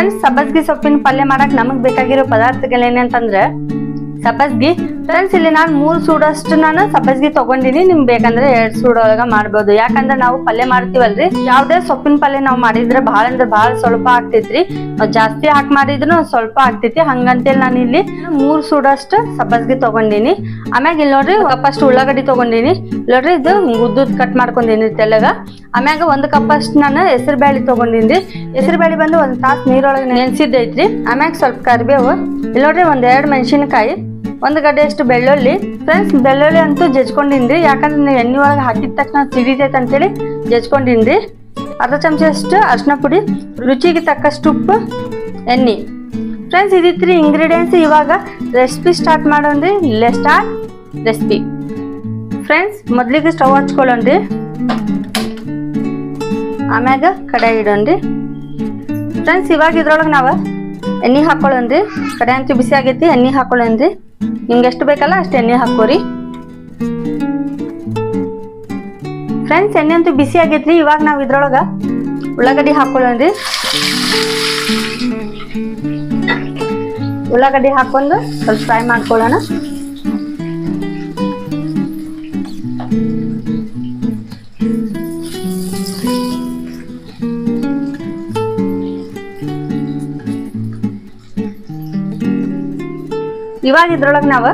Friends ಸಬ್ಬಸ್ಗಿ ಸೊಪ್ಪಿನ ಪಲ್ಯ ಮಾಡಕ್ ನಮಗ್ ಬೇಕಾಗಿರೋ ಪದಾರ್ಥಗಳೇನಂತಂದ್ರೆ ಸಬ್ಬಸ್ಗಿ ಫ್ರೆಂಡ್ಸ್ ಇಲ್ಲಿ ನಾನು ಮೂರ್ ಸೂಡಷ್ಟು ನಾನು ಸಬ್ಬಸ್ಗಿ ತಗೊಂಡಿನಿ, ನಿಮ್ಗೆ ಬೇಕಂದ್ರೆ ಎರಡ್ ಸೂಡೊಳಗ ಮಾಡ್ಬೋದು. ಯಾಕಂದ್ರೆ ನಾವು ಪಲ್ಯ ಮಾಡ್ತೀವಲ್ರಿ, ಯಾವ್ದೇ ಸೊಪ್ಪಿನ ಪಲ್ಯ ನಾವು ಮಾಡಿದ್ರೆ ಬಹಳ ಅಂದ್ರೆ ಬಹಳ ಸ್ವಲ್ಪ ಆಗ್ತೈತ್ರಿ. ಜಾಸ್ತಿ ಹಾಕಿ ಮಾಡಿದ್ರು ಸ್ವಲ್ಪ ಆಗ್ತೈತಿ. ಹಂಗಂತೇಳಿ ನಾನು ಇಲ್ಲಿ ಮೂರು ಸೂಡಷ್ಟು ಸಬ್ಬಸ್ಗಿ ತಗೊಂಡಿನಿ. ಆಮ್ಯಾಗ ಇಲ್ಲಿ ನೋಡ್ರಿ ಕಪ್ಪಷ್ಟು ಉಳ್ಳಾಗಡ್ಡಿ ತಗೊಂಡಿನಿ. ನೋಡ್ರಿ ಇದು ಉದ್ದುದ್ ಕಟ್ ಮಾಡ್ಕೊಂಡಿನಿ ತೆಲಗ ಆಮ್ಯಾಗ ಒಂದ್ ಕಪ್ಪಷ್ಟು ನಾನು ಹೆಸರು ಬ್ಯಾಳಿ ತಗೊಂಡಿನಿ. ಹೆಸರು ಬ್ಯಾಳಿ ಬಂದು ಒಂದ್ ತಾಸ್ ನೀರೊಳಗೆ ನೆನ್ಸಿದ್ದೈತ್ರಿ. ಆಮ್ಯಾಗ ಸ್ವಲ್ಪ ಕರಿಬೇವು. ಇಲ್ಲಿ ನೋಡ್ರಿ ಒಂದ್ ಎರಡ್ ಮೆಣಸಿನಕಾಯಿ. ಒಂದ್ ಗಡ್ಡೆಯಷ್ಟು ಬೆಳ್ಳುಳ್ಳಿ. ಫ್ರೆಂಡ್ಸ್ ಬೆಳ್ಳುಳ್ಳಿ ಅಂತೂ ಜಜ್ಕೊಂಡಿನ್ರಿ. ಯಾಕಂದ್ರೆ ನೀವು ಎಣ್ಣೆ ಒಳಗೆ ಹಾಕಿದ ತಕ್ಷಣ ಸಿಡಿತೈತೆ ಅಂತೇಳಿ ಜಜ್ಕೊಂಡಿನ್ರಿ. ಅರ್ಧ ಚಮಚ ಅಷ್ಟು ಅರ್ಶಿನ ಪುಡಿ, ರುಚಿಗೆ ತಕ್ಕಷ್ಟು ಉಪ್ಪು, ಎಣ್ಣೆ. ಫ್ರೆಂಡ್ಸ್ ಇದಿತ್ರಿ ಇಂಗ್ರೀಡಿಯೆಂಟ್ಸ್ ಇವಾಗ ರೆಸಿಪಿ ಸ್ಟಾರ್ಟ್ ಮಾಡೋಣ್ರಿ. ಇಲ್ಲೇ ಸ್ಟಾರ್ಟ್ ರೆಸಿಪಿ ಫ್ರೆಂಡ್ಸ್ ಮೊದಲಿಗೆ ಸ್ಟವ್ ಹಚ್ಕೊಳ್ಳೋಣ್ರಿ. ಆಮ್ಯಾಗ ಕಡಾಯಿ ಇಡೋಣ್ರಿ. ಫ್ರೆಂಡ್ಸ್ ಇವಾಗ ಇದ್ರೊಳಗೆ ನಾವು ಎಣ್ಣೆ ಹಾಕೊಳ್ಳೋಣ್ರಿ. ಕಡಾಯಿ ಅಂತೂ ಬಿಸಿ ಆಗೈತಿ, ಎಣ್ಣೆ ಹಾಕೊಳ್ಳೋಣ್ರಿ. ನಿಮ್ಗೆ ಎಷ್ಟು ಬೇಕಲ್ಲ ಅಷ್ಟು ಎಣ್ಣೆ ಹಾಕೋರಿ ಫ್ರೆಂಡ್ಸ್ ಎಣ್ಣೆ ಅಂತೂ ಬಿಸಿ ಆಗೈತ್ರಿ ಇವಾಗ ನಾವು ಇದ್ರೊಳಗ ಉಳ್ಳಾಗಡ್ಡಿ ಹಾಕೊಳ್ಳೋಣ್ರಿ. ಉಳ್ಳಾಗಡ್ಡಿ ಹಾಕೊಂಡು ಸ್ವಲ್ಪ ಫ್ರೈ ಮಾಡ್ಕೊಳ್ಳೋಣ. ಇವಾಗ ಇದ್ರೊಳಗೆ ನಾವು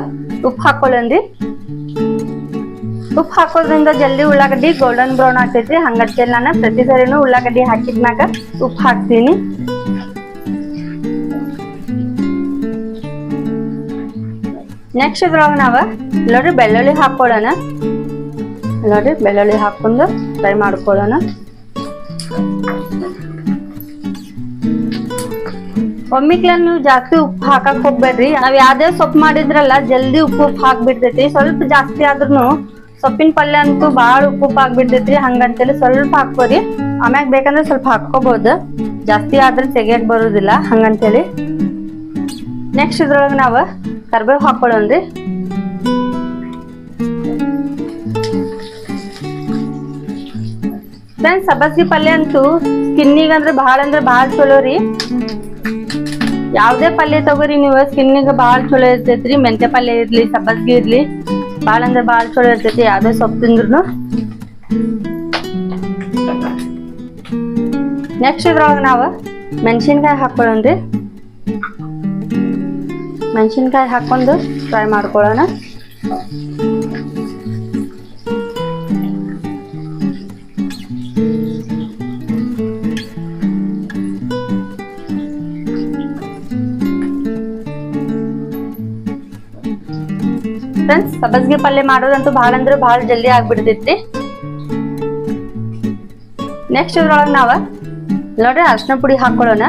ಉಪ್ಪು ಹಾಕೊಳ್ಳೋಣ್ರಿ ಉಪ್ಪು ಹಾಕೋದ್ರಿಂದ ಜಲ್ದಿ ಉಳ್ಳಾಗಡ್ಡಿ ಗೋಲ್ಡನ್ ಬ್ರೌನ್ ಆಗ್ತೈತ್ರಿ ಹಂಗಂತೇಳಿ ನಾನು ಪ್ರತಿ ಸರಿನೂ ಉಳ್ಳಾಗಡ್ಡಿ ಹಾಕಿದ್ಮ್ಯಾಗ ಉಪ್ಪು ಹಾಕ್ತೀನಿ. ನೆಕ್ಸ್ಟ್ ಇದ್ರೊಳಗ ನಾವು ನೋಡ್ರಿ ಬೆಳ್ಳುಳ್ಳಿ ಹಾಕೊಳ್ಳೋಣ. ನೋಡ್ರಿ ಬೆಳ್ಳುಳ್ಳಿ ಹಾಕೊಂಡು ಫ್ರೈ ಮಾಡ್ಕೊಳ್ಳೋಣ. ಒಮ್ಮಿಕ್ಲ ನೀವು ಜಾಸ್ತಿ ಉಪ್ಪು ಹಾಕಕ್ ಹೋಗ್ಬೇಡ್ರಿ. ನಾವ್ ಯಾವ್ದೇ ಸೊಪ್ಪು ಮಾಡಿದ್ರಲ್ಲ, ಜಲ್ದಿ ಉಪ್ಪು ಉಪ್ಪು ಹಾಕ್ಬಿಡ್ತೈತಿ ಸ್ವಲ್ಪ ಜಾಸ್ತಿ ಆದ್ರೂ ಸೊಪ್ಪಿನ ಪಲ್ಯ ಅಂತೂ ಬಾಳ ಉಪ್ಪು ಉಪ್ಪು ಆಗ್ಬಿಡ್ತೈತಿ ಹಂಗಂತೇಳಿ ಸ್ವಲ್ಪ ಹಾಕೋರಿ ಆಮ್ಯಾಗ ಬೇಕಂದ್ರೆ ಸ್ವಲ್ಪ ಹಾಕೋಬಹುದು ಜಾಸ್ತಿ ಆದ್ರೆ ತೆಗಿಯಕ್ ಬರುದಿಲ್ಲ, ಹಂಗಂತೇಳಿ. ನೆಕ್ಸ್ಟ್ ಇದ್ರೊಳಗ ನಾವು ಕರ್ಬೇವು ಹಾಕೊಳ್ಳೋಣ್ರಿ. ಫ್ರೆಂಡ್ಸ್ ಸಬ್ಬಸ್ಗಿ ಪಲ್ಯ ಅಂತೂ ಸ್ಕಿನ್ನಿಗಂದ್ರೆ ಬಹಳ ಅಂದ್ರೆ ಬಹಳ ಚಲೋ ರೀ. ಯಾವ್ದೇ ಪಲ್ಯ ತಗೋರಿ ನೀವು ಸ್ಕಿನ್ನಿಗೆ ಭಾಳ ಚಲೋ ಇರ್ತೈತ್ರಿ ಮೆಂತೆ ಪಲ್ಯ ಇರ್ಲಿ, ಸಬ್ಬಸ್ಗಿ ಇರ್ಲಿ, ಭಾಳ ಅಂದ್ರೆ ಭಾಳ ಚಲೋ ಇರ್ತೈತಿ, ಯಾವ್ದೇ ಸೊಪ್ಪು ತಿಂದ್ರು ನೆಕ್ಸ್ಟ್ ಇದ್ರೊಳಗೆ ನಾವು ಮೆಣಸಿನ್ಕಾಯಿ ಹಾಕೊಳ್ಳೋಣ್ರಿ. ಮೆಣಸಿನ್ಕಾಯಿ ಹಾಕೊಂಡು ಫ್ರೈ ಮಾಡ್ಕೊಳ್ಳೋಣ. ಫ್ರೆಂಡ್ಸ್ ಸಬ್ಬಸ್ಗೆ ಪಲ್ಯ ಮಾಡೋದಂತೂ ಭಾಳ ಅಂದ್ರೆ ಭಾಳ ಜಲ್ದಿ ಆಗ್ಬಿಡ್ತೈತಿ. ನೆಕ್ಸ್ಟ್ ಇದ್ರೊಳಗೆ ನಾವ, ನೋಡ್ರಿ ಅರ್ಶಿನ ಪುಡಿ ಹಾಕೊಳ್ಳೋಣ.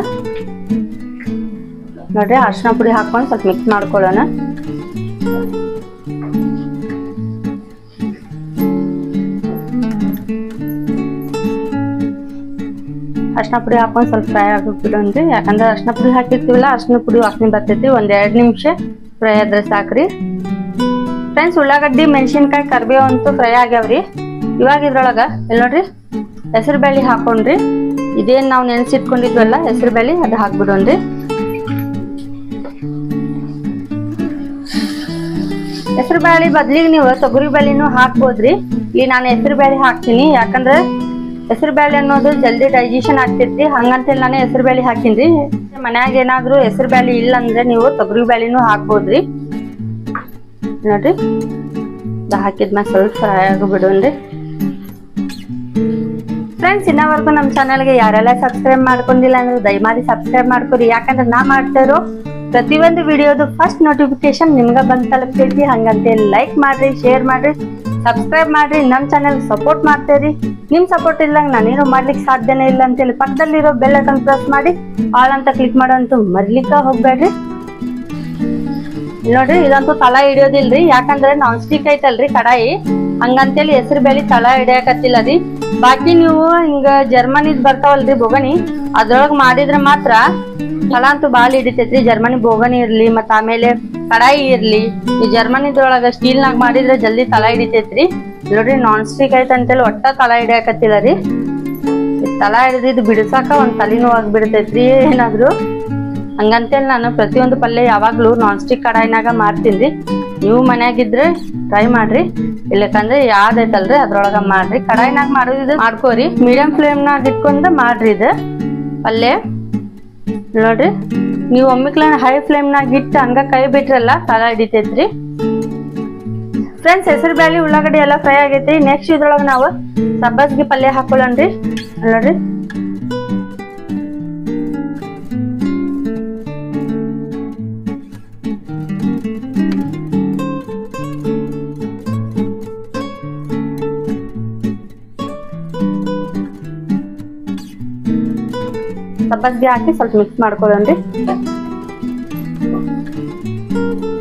ನೋಡ್ರಿ ಅರ್ಶಿನ ಪುಡಿ ಹಾಕೊಂಡು ಸ್ವಲ್ಪ ಮಿಕ್ಸ್ ಮಾಡ್ಕೊಳ್ಳೋಣ. ಅರ್ಶಿನ ಪುಡಿ ಹಾಕೊಂಡು ಸ್ವಲ್ಪ ಫ್ರೈ ಆಗಿಬಿಡೋಣ್ರಿ ಯಾಕಂದ್ರೆ ಅರ್ಶಿನ ಪುಡಿ ಹಾಕಿರ್ತೀವಲ್ಲ ಅರ್ಶಿನ ಪುಡಿ ವಾಸನೆ ಬರ್ತೈತಿ ಒಂದ್ ಎರಡ್ ನಿಮಿಷ ಫ್ರೈ ಆದ್ರೆ ಸಾಕ್ರಿ. ಫ್ರೆಂಡ್ಸ್ ಉಳ್ಳಾಗಡ್ಡಿ, ಮೆಣಸಿನ್ಕಾಯಿ, ಕರ್ಬೇವು ಅಂತೂ ಫ್ರೈ ಆಗ್ಯಾವ್ರಿ. ಇವಾಗ ಇದ್ರೊಳಗೆ ಇಲ್ಲಿ ನೋಡ್ರಿ, ಹೆಸರು ಬೇಳೆ ಹಾಕೊಂಡ್ರಿ. ಇದೇನು ನಾವು ನೆನೆಸಿಟ್ಕೊಂಡಿದ್ವಲ್ಲ, ಹೆಸರು ಬೇಳೆ ಅದು ಹಾಕ್ಬಿಡೋಣ್ರಿ. ಹೆಸರು ಬೇಳೆ ಬದ್ಲಿಗೆ ನೀವು ತೊಗರಿ ಬೇಳೆನೂ ಹಾಕ್ಬೋದ್ರಿ. ಇಲ್ಲಿ ನಾನು ಹೆಸರು ಬೇಳೆ ಹಾಕ್ತೀನಿ. ಯಾಕಂದ್ರೆ ಹೆಸರು ಬೇಳೆ ಅನ್ನೋದು ಜಲ್ದಿ ಡೈಜೆಷನ್ ಆಗ್ತೈತಿ ಹಂಗಂತೇಳಿ ನಾನು ಹೆಸರು ಬೇಳೆ ಹಾಕಿನ್ರಿ ಮನ್ಯಾಗ ಏನಾದ್ರು ಹೆಸರು ಬೇಳೆ ಇಲ್ಲ ಅಂದ್ರೆ ನೀವು ತೊಗರಿ ಬೇಳೆನೂ ಹಾಕ್ಬೋದ್ರಿ. ನೋಡ್ರಿ ಹಾಕಿದ್ಮ್ಯಾಗ ಸ್ವಲ್ಪ ಫ್ರೈ ಆಗಿಬಿಡೋಣ್ರಿ ಫ್ರೆಂಡ್ಸ್ ಇನ್ನವರೆಗೂ ನಮ್ಮ ಚಾನಲ್ಗೆ ಯಾರೆಲ್ಲ ಸಬ್ಸ್ಕ್ರೈಬ್ ಮಾಡ್ಕೊಂಡಿಲ್ಲ ಅಂದ್ರೆ ದಯಮಾಡಿ ಸಬ್ಸ್ಕ್ರೈಬ್ ಮಾಡ್ಕೊರಿ. ಯಾಕಂದ್ರೆ ನಾ ಮಾಡ್ತಾ ಇರೋ ಪ್ರತಿಯೊಂದು ವಿಡಿಯೋದು ಫಸ್ಟ್ ನೋಟಿಫಿಕೇಶನ್ ನಿಮ್ಗೆ ಬಂದ್ ತಲುಪ್ತೈತಿ. ಹಂಗಂತೆ ಲೈಕ್ ಮಾಡ್ರಿ ಶೇರ್ ಮಾಡ್ರಿ ಸಬ್ಸ್ಕ್ರೈಬ್ ಮಾಡ್ರಿ. ನಮ್ಮ ಚಾನಲ್ ಸಪೋರ್ಟ್ ಮಾಡ್ತೇರಿ. ನಿಮ್ ಸಪೋರ್ಟ್ ಇಲ್ಲಂಗ ನಾನೇನು ಮಾಡ್ಲಿಕ್ಕೆ ಸಾಧ್ಯನೇ ಇಲ್ಲ ಅಂತೇಳಿ ಪಕ್ಕದಲ್ಲಿರೋ ಬೆಲ್ ಐಕನ್ ಪ್ರೆಸ್ ಮಾಡಿ ಆಲ್ ಅಂತ ಕ್ಲಿಕ್ ಮಾಡೋಂತೂ ಮರ್ಲಿಕ್ಕ ಹೋಗ್ಬೇಡ್ರಿ. ನೋಡ್ರಿ, ಇದಂತೂ ತಳ ಹಿಡಿಯೋದಿಲ್ರಿ, ಯಾಕಂದ್ರೆ ನಾನ್ ಸ್ಟಿಕ್ ಐತಲ್ರಿ ಕಡಾಯಿ. ಹಂಗಂತೇಳಿ ಹೆಸರು ಬೇಲಿ ತಳ ಹಿಡಿಯಕತ್ತಿಲ್ಲ ರೀ ಬಾಕಿ ನೀವು ಹಿಂಗ ಜರ್ಮನಿದ್ ಬರ್ತಾವಲ್ರಿ ಬೋಗಣಿ, ಅದ್ರೊಳಗ್ ಮಾಡಿದ್ರ ಮಾತ್ರ ತಳ ಅಂತೂ ಬಾಳ ಹಿಡಿತೈತ್ರಿ, ಜರ್ಮನಿ ಬೋಗಣಿ ಇರ್ಲಿ, ಮತ್ತ ಆಮೇಲೆ ಕಡಾಯಿ ಇರ್ಲಿ. ಈ ಜರ್ಮನಿದ್ರೊಳಗ ಸ್ಟೀಲ್ ನಾಗ ಮಾಡಿದ್ರೆ ಜಲ್ದಿ ತಳ ಹಿಡಿತೈತ್ರಿ. ನೋಡ್ರಿ ನಾನ್ ಸ್ಟಿಕ್ ಐತೆ ಅಂತೇಳಿ ಒಟ್ಟ ತಳ ಹಿಡಿಯಕತ್ತಿಲ್ಲ ರೀ ತಲಾ ಹಿಡಿದಿದ್ ಬಿಡಿಸಾಕ ಒಂದ್ ತಲೆನೋವು ಆಗ್ಬಿಡ್ತೈತ್ರಿ ಏನಾದ್ರು. ಹಂಗಂತೇಳಿ ನಾನು ಪ್ರತಿಯೊಂದು ಪಲ್ಯ ಯಾವಾಗಲೂ ನಾನ್ ಸ್ಟಿಕ್ ಕಡಾಯಿನಾಗ ಮಾಡ್ತೀನಿ. ನೀವು ಮನ್ಯಾಗಿದ್ರೆ ಟ್ರೈ ಮಾಡ್ರಿ. ಇಲ್ಲಕಂದ್ರೆ ಯಾವ್ದೈತಲ್ರಿ ಅದ್ರೊಳಗ ಮಾಡ್ರಿ. ಕಡಾಯಿನಾಗ ಮಾಡೋದಿದ್ರೆ ಮಾಡ್ಕೋರಿ. ಮೀಡಿಯಂ ಫ್ಲೇಮ್ನಾಗ ಇಟ್ಕೊಂಡು ಮಾಡ್ರಿ ಇದು ಪಲ್ಯ. ನೋಡ್ರಿ, ನೀವು ಒಮ್ಮಿಕ್ಲ ಹೈ ಫ್ಲೇಮ್ನಾಗ ಇಟ್ಟು ಹಂಗ ಕೈ ಬಿಟ್ರಲ್ಲ ತಲ ಹಿಡಿತೈತ್ರಿ. ಫ್ರೆಂಡ್ಸ್ ಹೆಸರು ಬ್ಯಾಳಿ ಉಳ್ಳಾಗಡ್ಡಿ ಎಲ್ಲ ಫ್ರೈ ಆಗೈತಿ. ನೆಕ್ಸ್ಟ್ ಇದ್ರೊಳಗೆ ನಾವು ಸಬ್ಬಸ್ಗಿ ಪಲ್ಯ ಹಾಕೊಳ್ಳೋಣ್ರಿ. ನೋಡ್ರಿ. ಸಬ್ಬಸ್ಗೆ ಹಾಕಿ ಸ್ವಲ್ಪ ಮಿಕ್ಸ್ ಮಾಡ್ಕೊಳ್ಳೋಣ್ರಿ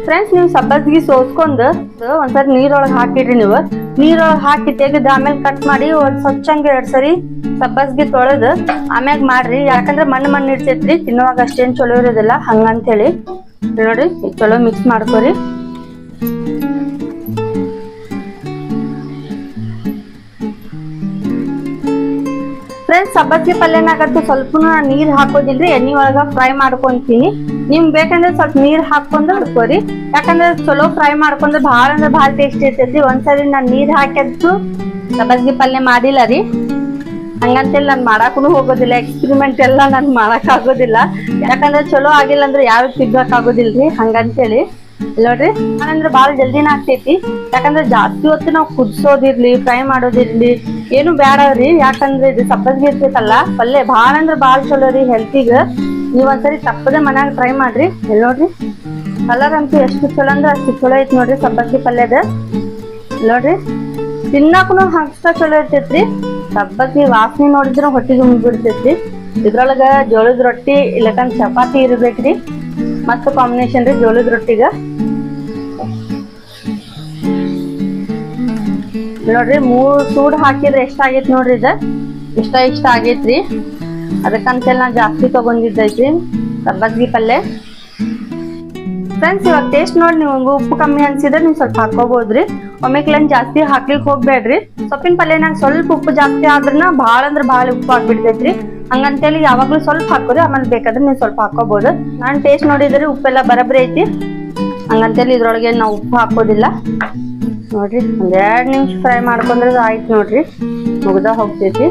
ಫ್ರೆಂಡ್ಸ್ ನೀವು ಸಬ್ಬಸ್ಗಿ ಸೋಸ್ಕೊಂಡು ಒಂದ್ಸರಿ ನೀರೊಳಗೆ ಹಾಕಿಡ್ರಿ ನೀವು. ನೀರೊಳಗೆ ಹಾಕಿ ತೆಗೆದು ಆಮೇಲೆ ಕಟ್ ಮಾಡಿ ಒಂದ್ ಸ್ವಚ್ಛಂಗೆ ಎರಡು ಸರಿ ಸಬ್ಬಸ್ಗಿ ತೊಳೆದು ಆಮ್ಯಾಗ ಮಾಡ್ರಿ. ಯಾಕಂದ್ರೆ ಮಣ್ಣು ಮಣ್ಣು ಇರ್ತೈತ್ರಿ, ತಿನ್ನುವಾಗ ಅಷ್ಟೇನು ಚಲೋ ಇರೋದಿಲ್ಲ. ಹಂಗಂತೇಳಿ. ನೋಡ್ರಿ ಈಗ ಚಲೋ ಮಿಕ್ಸ್ ಮಾಡ್ಕೊರಿ. ಫ್ರೆಂಡ್ಸ್ ಸಬ್ಬಸ್ಗಿ ಪಲ್ಯನಾಗತ್ತೆ ಸ್ವಲ್ಪ ನೀರ್ ಹಾಕೋದಿಲ್ರಿ ಎಣ್ಣೆ ಒಳಗ ಫ್ರೈ ಮಾಡ್ಕೊಂತೀನಿ. ನಿಮ್ ಬೇಕಂದ್ರೆ ಸ್ವಲ್ಪ ನೀರ್ ಹಾಕೊಂಡು ಹುಡ್ಕೋರಿ ಯಾಕಂದ್ರೆ ಚಲೋ ಫ್ರೈ ಮಾಡ್ಕೊಂಡ್ರೆ ಭಾಳ ಅಂದ್ರೆ ಭಾಳ ಟೇಸ್ಟ್ ಇರ್ತೈತಿ ಒಂದ್ಸರಿ ನಾನ್ ನೀರ್ ಹಾಕಿದ್ದು ಸಬ್ಬಸ್ಗಿ ಪಲ್ಯ ಮಾಡಿಲ್ಲ ರೀ. ಹಂಗಂತೇಳಿ ನಾನ್ ಮಾಡಾಕೂ ಹೋಗೋದಿಲ್ಲ ಎಕ್ಸ್ಪೆರಿಮೆಂಟ್ ಎಲ್ಲ ನಾನ್ ಮಾಡಕ್ ಆಗೋದಿಲ್ಲ ಯಾಕಂದ್ರೆ ಚಲೋ ಆಗಿಲ್ಲ ಅಂದ್ರೆ ಯಾರು ಸಿಗ್ಬೇಕಾಗೋದಿಲ್ರಿ ಹಂಗಂತೇಳಿ. ನೋಡ್ರಿ ಅಂದ್ರೆ ಭಾಳ ಜಲ್ದಿನ ಆಗ್ತೈತಿ. ಯಾಕಂದ್ರೆ ಜಾಸ್ತಿ ಹೊತ್ತು ನಾವು ಕುದಿಸೋದಿರ್ಲಿ ಫ್ರೈ ಮಾಡೋದಿರ್ಲಿ, ಏನು ರೀ. ಯಾಕಂದ್ರೆ ಇದು ಸಬ್ಬಸ್ಗಿ ಇರ್ತೈತಲ್ಲ ಪಲ್ಯ ಭಾಳ ಅಂದ್ರೆ ಭಾಳ ಚಲೋ ರೀ ಹೆಲ್ತಿಗ ನೀವ್ ಒಂದ್ಸರಿ ತಪ್ಪದೆ ಮನ್ಯಾಗ ಟ್ರೈ ಮಾಡ್ರಿ. ಎಲ್ಲಿ ನೋಡ್ರಿ ಕಲರ್ ಅಂತೂ ಎಷ್ಟು ಚಲೋ ಅಂದ್ರೆ ಅಷ್ಟು ಚಲೋ ಐತಿ ನೋಡ್ರಿ ಸಬ್ಬಸ್ಗೆ ಪಲ್ಯದ. ನೋಡ್ರಿ ತಿನ್ನಾಕನು ಅಷ್ಟ ಚಲೋ ಇರ್ತೈತ್ರಿ. ಸಬ್ಬಸ್ಗೆ ವಾಸನೆ ನೋಡಿದ್ರೆ ಹೊಟ್ಟಿಗೆ ಬಿಡ್ತೈತ್ರಿ ಇದ್ರೊಳಗ ಜೋಳದ ರೊಟ್ಟಿ ಇಲ್ಲಕಂದ್ ಚಪಾತಿ ಇರ್ಬೇಕ್ರಿ. ಮಸ್ತ್ ಕಾಂಬಿನೇಷನ್ ರೀ, ಜೋಳದ ರೊಟ್ಟಿಗ. ನೋಡ್ರಿ, ಮೂರ್ ಸೂಡ್ ಹಾಕಿದ್ರೆ ಎಷ್ಟ ಆಗೈತ್ ನೋಡ್ರಿ ಇದ? ಇಷ್ಟ ಇಷ್ಟ ಆಗೈತ್ರಿ ಅದಕ್ಕಂತೆಲ್ಲ ನಾ ಜಾಸ್ತಿ ತಗೊಂಡಿದ್ದೈತಿ. ಸಬ್ಬಸ್ಗಿ ಪಲ್ಯ ಫ್ರೆಂಡ್ಸ್ ಇವಾಗ ಟೇಸ್ಟ್ ನೋಡಿ ನಿಮ್ಗೆ ಉಪ್ಪು ಕಮ್ಮಿ ಅನ್ಸಿದ್ರೆ ನೀವು ಸ್ವಲ್ಪ ಹಾಕೋಬಹುದ್ರಿ ಒಮ್ಮೆಕ್ಲೇನ್ ಜಾಸ್ತಿ ಹಾಕ್ಲಿಕ್ಕೆ ಹೋಗ್ಬೇಡ್ರಿ. ಸೊಪ್ಪಿನ ಪಲ್ಯನಾಗ ಸ್ವಲ್ಪ ಉಪ್ಪು ಜಾಸ್ತಿ ಆದ್ರನ ಭಾಳ ಅಂದ್ರೆ ಭಾಳ ಉಪ್ಪು ಆಗ್ಬಿಡ್ತೈತ್ರಿ ಹಂಗಂತೇಳಿ ಯಾವಾಗ್ಲೂ ಸ್ವಲ್ಪ ಹಾಕೋರಿ, ಆಮೇಲೆ ಬೇಕಾದ್ರೆ ನೀವು ಸ್ವಲ್ಪ ಹಾಕೋಬಹುದು ನಾನು ಟೇಸ್ಟ್ ನೋಡಿದ್ರೆ ಉಪ್ಪೆಲ್ಲ ಬರಬ್ರಿ ಐತಿ. ಹಂಗಂತೇಳಿ ಇದ್ರೊಳಗೆ ನಾವು ಉಪ್ಪು ಹಾಕೋದಿಲ್ಲ. ನೋಡ್ರಿ ಒಂದೆರಡು ನಿಮಿಷ ಫ್ರೈ ಮಾಡ್ಕೊಂಡ್ರೆ ಆಯ್ತು ನೋಡ್ರಿ, ಮುಗ್ದ ಹೋಗ್ತೈತಿ.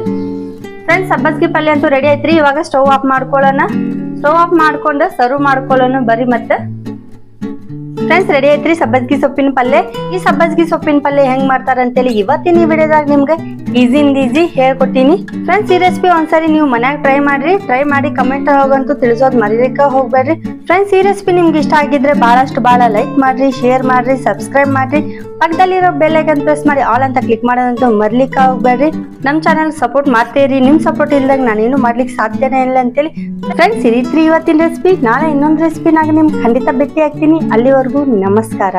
ಫ್ರೆಂಡ್ಸ್ ಸಬ್ಬಸ್ಗಿ ಪಲ್ಯ ಅಂತೂ ರೆಡಿ ಐತ್ರಿ. ಇವಾಗ ಸ್ಟವ್ ಆಫ್ ಮಾಡ್ಕೊಳ್ಳೋಣ. ಸ್ಟವ್ ಆಫ್ ಮಾಡ್ಕೊಂಡು ಸರ್ವ್ ಮಾಡ್ಕೊಳ್ಳೋಣ ಬರೀ ಮತ್ತೆ. ಫ್ರೆಂಡ್ಸ್ ರೆಡಿ ಐತ್ರಿ? ಸಬ್ಬಸ್ಗಿ ಸೊಪ್ಪಿನ ಪಲ್ಯ ಈ ಸಬ್ಬಸ್ಗಿ ಸೊಪ್ಪಿನ ಪಲ್ಯ ಹೆಂಗ್ ಮಾಡ್ತಾರ ಅಂತೇಳಿ ಇವತ್ತಿನ ಈ ವಿಡಿಯೋದಾಗ ನಿಮ್ಗೆ ಈಸಿಂದ ಈಸಿ ಹೇಳ್ಕೊಟ್ಟಿನಿ ಫ್ರೆಂಡ್ಸ್ ಈ ರೆಸಿಪಿ ಒಂದ್ಸರಿ ನೀವು ಮನ್ಯಾಗ ಟ್ರೈ ಮಾಡ್ರಿ. ಟ್ರೈ ಮಾಡಿ ಕಮೆಂಟ್ ಹೋಗಂತೂ ತಿಳಿಸೋದ್ ಮರಿಲಿಕ್ಕ ಹೋಗ್ಬೇಡ್ರಿ. ಫ್ರೆಂಡ್ಸ್ ಈ ರೆಸಿಪಿ ನಿಮ್ಗೆ ಇಷ್ಟ ಆಗಿದ್ರೆ ಬಹಳಷ್ಟು ಬಹಳ ಲೈಕ್ ಮಾಡ್ರಿ ಶೇರ್ ಮಾಡ್ರಿ ಸಬ್ಸ್ಕ್ರೈಬ್ ಮಾಡ್ರಿ. ಪಕ್ಕದಲ್ಲಿರೋ ಬೆಲ್ ಐಕನ್ ಪ್ರೆಸ್ ಮಾಡಿ ಆಲ್ ಅಂತ ಕ್ಲಿಕ್ ಮಾಡೋದಂತೂ ಮರ್ಲಿಕ್ಕೆ ಹೋಗ್ಬೇಡ್ರಿ ನಮ್ಮ ಚಾನಲ್ ಸಪೋರ್ಟ್ ಮಾಡ್ತೀರಿ ನಿಮ್ಮ ಸಪೋರ್ಟ್ ಇಲ್ದಾಗ ನಾನೇನು ಮಾಡ್ಲಿಕ್ಕೆ ಸಾಧ್ಯನೇ ಇಲ್ಲ ಅಂತೇಳಿ. ಫ್ರೆಂಡ್ಸ್ ಇರಿತ್ರಿ ಇವತ್ತಿನ ರೆಸಿಪಿ ನಾಳೆ ಇನ್ನೊಂದು ರೆಸಿಪಿನಾಗ ನಿಮ್ಗೆ ಖಂಡಿತ ಭೇಟಿ ಆಗ್ತೀನಿ. ಅಲ್ಲಿವರೆಗೂ ನಮಸ್ಕಾರ.